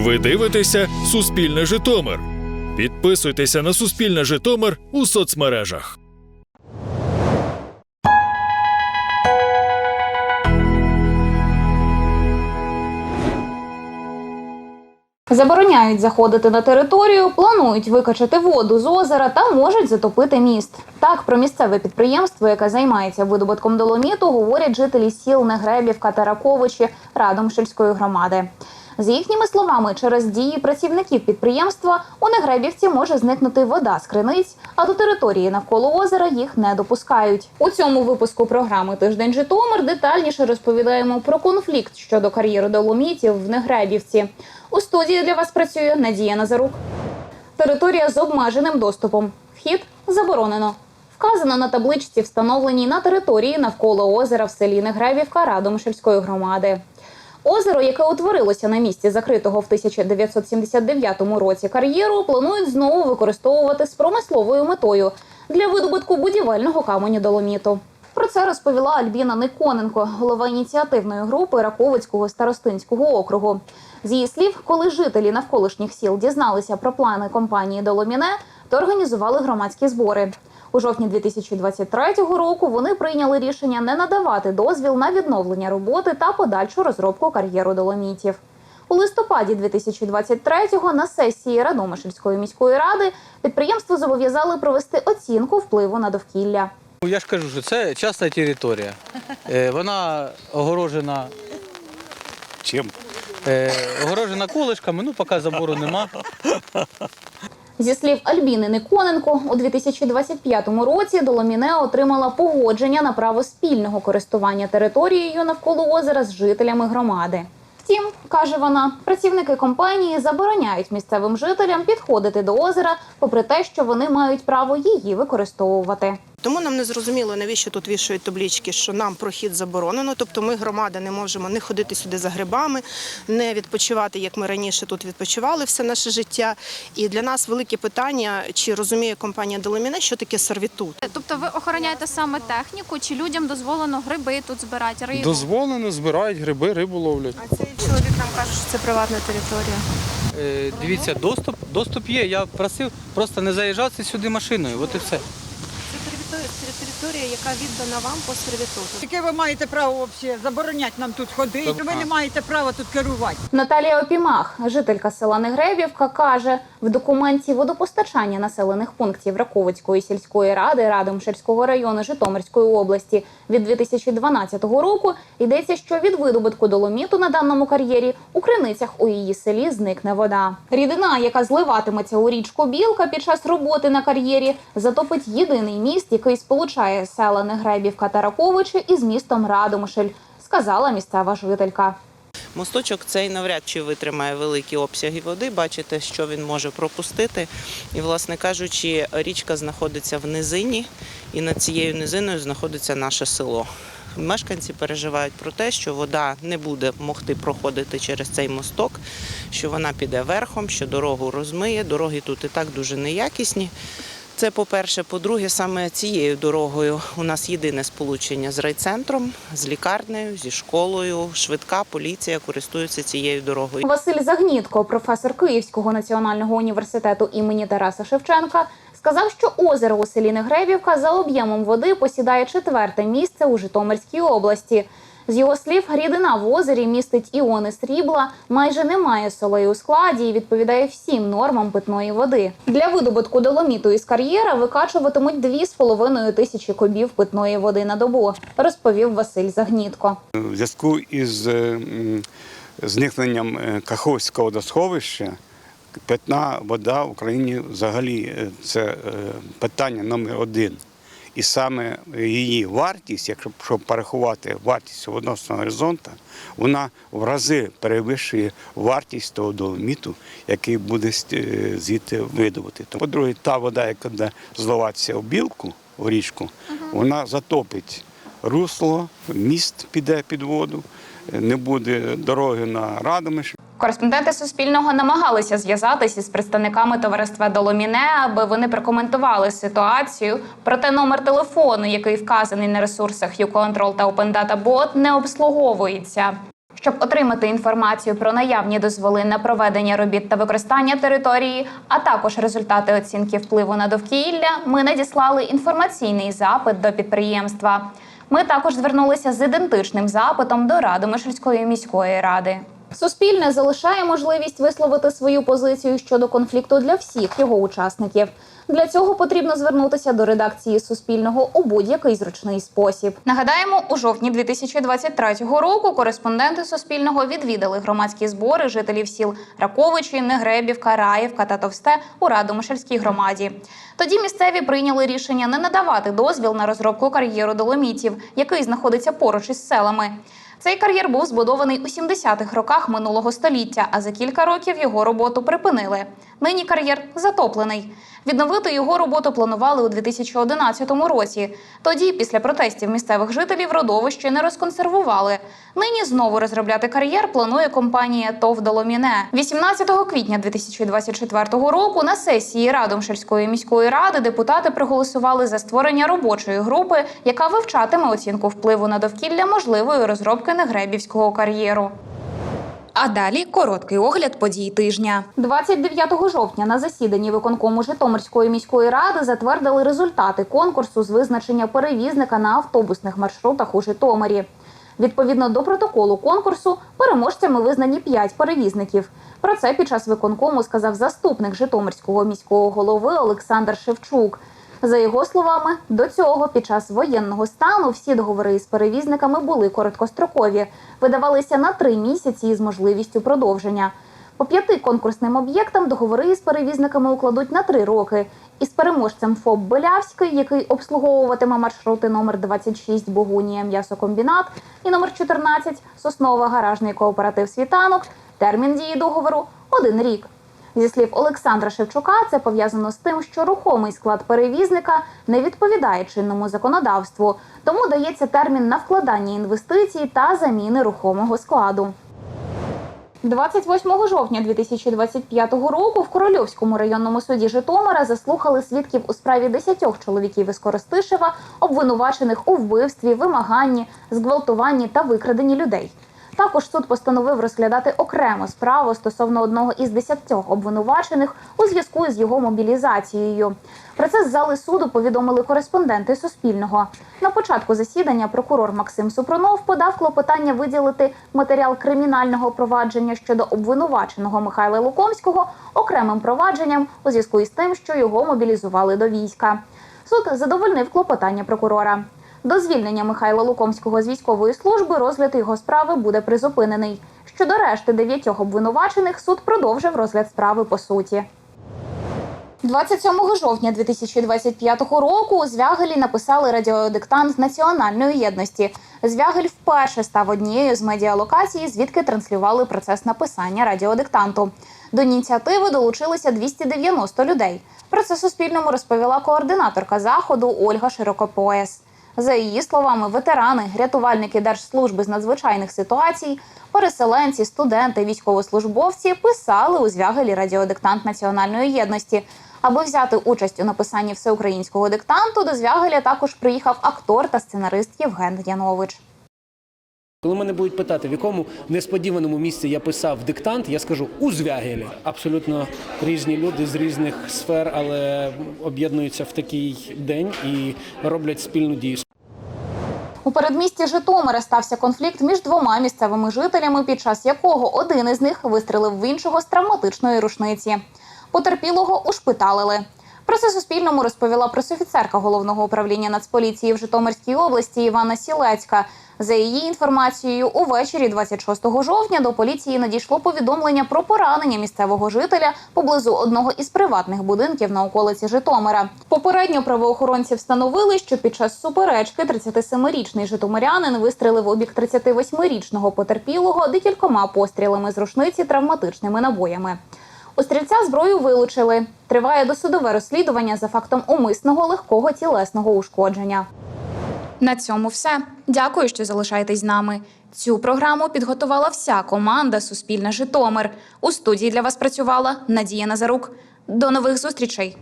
Ви дивитеся Суспільне Житомир. Підписуйтеся на Суспільне Житомир у соцмережах. Забороняють заходити на територію, планують викачати воду з озера та можуть затопити міст. Так про місцеве підприємство, яке займається видобутком доломіту, говорять жителі сіл Негребівка та Раковичі Радомшельської громади. За їхніми словами, через дії працівників підприємства у Негребівці може зникнути вода з криниць, а до території навколо озера їх не допускають. У цьому випуску програми Тиждень Житомир детальніше розповідаємо про конфлікт щодо кар'єру доломітів в Негребівці. У студії для вас працює Надія Назарук. Територія з обмеженим доступом. Вхід заборонено. Вказано на табличці, встановленій на території навколо озера в селі Негребівка Радомишльської громади. Озеро, яке утворилося на місці закритого в 1979 році кар'єру, планують знову використовувати з промисловою метою для видобутку будівельного каменю доломіту. Про це розповіла Альбіна Никоненко, голова ініціативної групи Раковицького старостинського округу. З її слів, коли жителі навколишніх сіл дізналися про плани компанії Доломіне, то організували громадські збори. У жовтні 2023 року вони прийняли рішення не надавати дозвіл на відновлення роботи та подальшу розробку кар'єру доломітів. У листопаді 2023-го на сесії Радомишльської міської ради підприємство зобов'язали провести оцінку впливу на довкілля. Ну, Я ж кажу, що це частна територія. Е, Вона огорожена, Чим? е, огорожена колишками, ну поки забору нема. Зі слів Альбіни Никоненко, у 2025 році Доломіне отримала погодження на право спільного користування територією навколо озера з жителями громади. Втім, каже вона, працівники компанії забороняють місцевим жителям підходити до озера, попри те, що вони мають право її використовувати. Тому нам не зрозуміло, навіщо тут вішають таблички, що нам прохід заборонено. Тобто ми, громада, не можемо не ходити сюди за грибами, не відпочивати, як ми раніше тут відпочивали все наше життя. І для нас велике питання, чи розуміє компанія Доломіне, що таке сервітут. Тобто ви охороняєте саме техніку, чи людям дозволено гриби тут збирати, рибу? Дозволено, збирають гриби, рибу ловлять. А цей чоловік нам каже, що це приватна територія. Е, Дивіться, доступ, доступ є. Я просив просто не заїжджати сюди машиною. От і все. Територія, яка віддана вам по сервітуту. Яке ви маєте право взагалі забороняти нам тут ходити? Ви не маєте права тут керувати. Наталія Опімах, жителька села Негребівка, каже, в документі водопостачання населених пунктів Раковицької сільської ради Радомшельського району Житомирської області від 2012 року йдеться, що від видобутку доломіту на даному кар'єрі у криницях у її селі зникне вода. Рідина, яка зливатиметься у річку Білка під час роботи на кар'єрі, затопить єдиний міст, який сполучає села Негребівка та Раковичі із містом Радомишль, сказала місцева жителька. Мосточок цей навряд чи витримає великі обсяги води. Бачите, що він може пропустити. І, власне кажучи, річка знаходиться в низині, і над цією низиною знаходиться наше село. Мешканці переживають про те, що вода не буде могти проходити через цей мосток, що вона піде верхом, що дорогу розмиє. Дороги тут і так дуже неякісні. Це по-перше. По-друге, саме цією дорогою у нас єдине сполучення з райцентром, з лікарнею, зі школою. Швидка поліція користується цією дорогою. Василь Загнітко, професор Київського національного університету імені Тараса Шевченка, сказав, що озеро у селі Негребівка за об'ємом води посідає четверте місце у Житомирській області. З його слів, рідина в озері містить іони срібла, майже немає солей у складі і відповідає всім нормам питної води. Для видобутку доломіту із кар'єра викачуватимуть 2,5 тисячі кубів питної води на добу, розповів Василь Загнітко. В зв'язку із е, зникненням е, Каховського водосховища питна вода в Україні взагалі е, це питання номер один. І саме її вартість, якщо щоб порахувати вартість водоносного горизонту, вона в рази перевищує вартість того доломіту, який буде е, звідти видобути. По-друге, та вода, яка буде зливатися в білку, в річку, вона затопить русло, міст піде під воду, не буде дороги на Радомиш. Кореспонденти Суспільного намагалися зв'язатися з представниками товариства Доломіне, аби вони прокоментували ситуацію. Проте номер телефону, який вказаний на ресурсах YouControl та Open Data не обслуговується. Щоб отримати інформацію про наявні дозволи на проведення робіт та використання території, а також результати оцінки впливу на довкілля, ми надіслали інформаційний запит до підприємства. Ми також звернулися з ідентичним запитом до Радомишльської міської ради. Суспільне залишає можливість висловити свою позицію щодо конфлікту для всіх його учасників. Для цього потрібно звернутися до редакції Суспільного у будь-який зручний спосіб. Нагадаємо, у жовтні 2023 року кореспонденти Суспільного відвідали громадські збори жителів сіл Раковичі, Негребівка, Раївка та Товсте у Радомишльській громаді. Тоді місцеві прийняли рішення не надавати дозвіл на розробку кар'єру доломітів, який знаходиться поруч із селами. Цей кар'єр був збудований у 70-х роках минулого століття, а за кілька років його роботу припинили. Нині кар'єр затоплений. Відновити його роботу планували у 2011 році. Тоді, після протестів місцевих жителів, родовище не розконсервували. Нині знову розробляти кар'єр планує компанія ТОВ «Доломіне». 18 квітня 2024 року на сесії Радомшельської міської ради депутати проголосували за створення робочої групи, яка вивчатиме оцінку впливу на довкілля можливої розробки негребівського кар'єру. А далі короткий огляд подій тижня. 29 жовтня на засіданні виконкому Житомирської міської ради затвердили результати конкурсу з визначення перевізника на автобусних маршрутах у Житомирі. Відповідно до протоколу конкурсу, переможцями визнані 5 перевізників. Про це під час виконкому сказав заступник Житомирського міського голови Олександр Шевчук. За його словами, до цього під час воєнного стану всі договори із перевізниками були короткострокові, видавалися на три місяці із можливістю продовження. По п'яти конкурсним об'єктам договори із перевізниками укладуть на три роки. Із переможцем ФОП Белявський, який обслуговуватиме маршрути номер 26 Богунія м'ясокомбінат і номер 14 Соснова гаражний кооператив Світанок. Термін дії договору один рік. Зі слів Олександра Шевчука, це пов'язано з тим, що рухомий склад перевізника не відповідає чинному законодавству, тому дається термін на вкладання інвестицій та заміни рухомого складу. 28 жовтня 2025 року в Корольовському районному суді Житомира заслухали свідків у справі 10 чоловіків із Коростишева, обвинувачених у вбивстві, вимаганні, зґвалтуванні та викраденні людей. Також суд постановив розглядати окремо справу стосовно одного із десятьох обвинувачених у зв'язку з його мобілізацією. Про це з зали суду повідомили кореспонденти Суспільного. На початку засідання прокурор Максим Супронов подав клопотання виділити матеріал кримінального провадження щодо обвинуваченого Михайла Лукомського окремим провадженням у зв'язку із тим, що його мобілізували до війська. Суд задовольнив клопотання прокурора. До звільнення Михайла Лукомського з військової служби розгляд його справи буде призупинений. Щодо решти дев'ятьох обвинувачених, суд продовжив розгляд справи по суті. 27 жовтня 2025 року у Звягелі написали радіодиктант національної єдності. Звягель вперше став однією з медіалокацій, звідки транслювали процес написання радіодиктанту. До ініціативи долучилися 290 людей. Про це Суспільному розповіла координаторка заходу Ольга Широкопояс. За її словами, ветерани, рятувальники Держслужби з надзвичайних ситуацій, переселенці, студенти, військовослужбовці писали у звягелі радіодиктант національної єдності. Аби взяти участь у написанні всеукраїнського диктанту, до звягеля також приїхав актор та сценарист Євген Янович. Коли мене будуть питати, в якому несподіваному місці я писав диктант, я скажу у Звягелі. Абсолютно різні люди з різних сфер, але об'єднуються в такий день і роблять спільну дію. У передмісті Житомира стався конфлікт між двома місцевими жителями, під час якого один із них вистрелив в іншого з травматичної рушниці. Потерпілого ушпиталили. Про це Суспільному розповіла пресофіцерка головного управління Нацполіції в Житомирській області Івана Сілецька. За її інформацією, увечері 26 жовтня до поліції надійшло повідомлення про поранення місцевого жителя поблизу одного із приватних будинків на околиці Житомира. Попередньо правоохоронці встановили, що під час суперечки 37-річний житомирянин вистрелив у бік 38-річного потерпілого декількома пострілами з рушниці травматичними набоями. У стрільця зброю вилучили. Триває досудове розслідування за фактом умисного легкого тілесного ушкодження. На цьому все. Дякую, що залишаєтесь з нами. Цю програму підготувала вся команда Суспільне Житомир. У студії для вас працювала Надія Назарук. До нових зустрічей.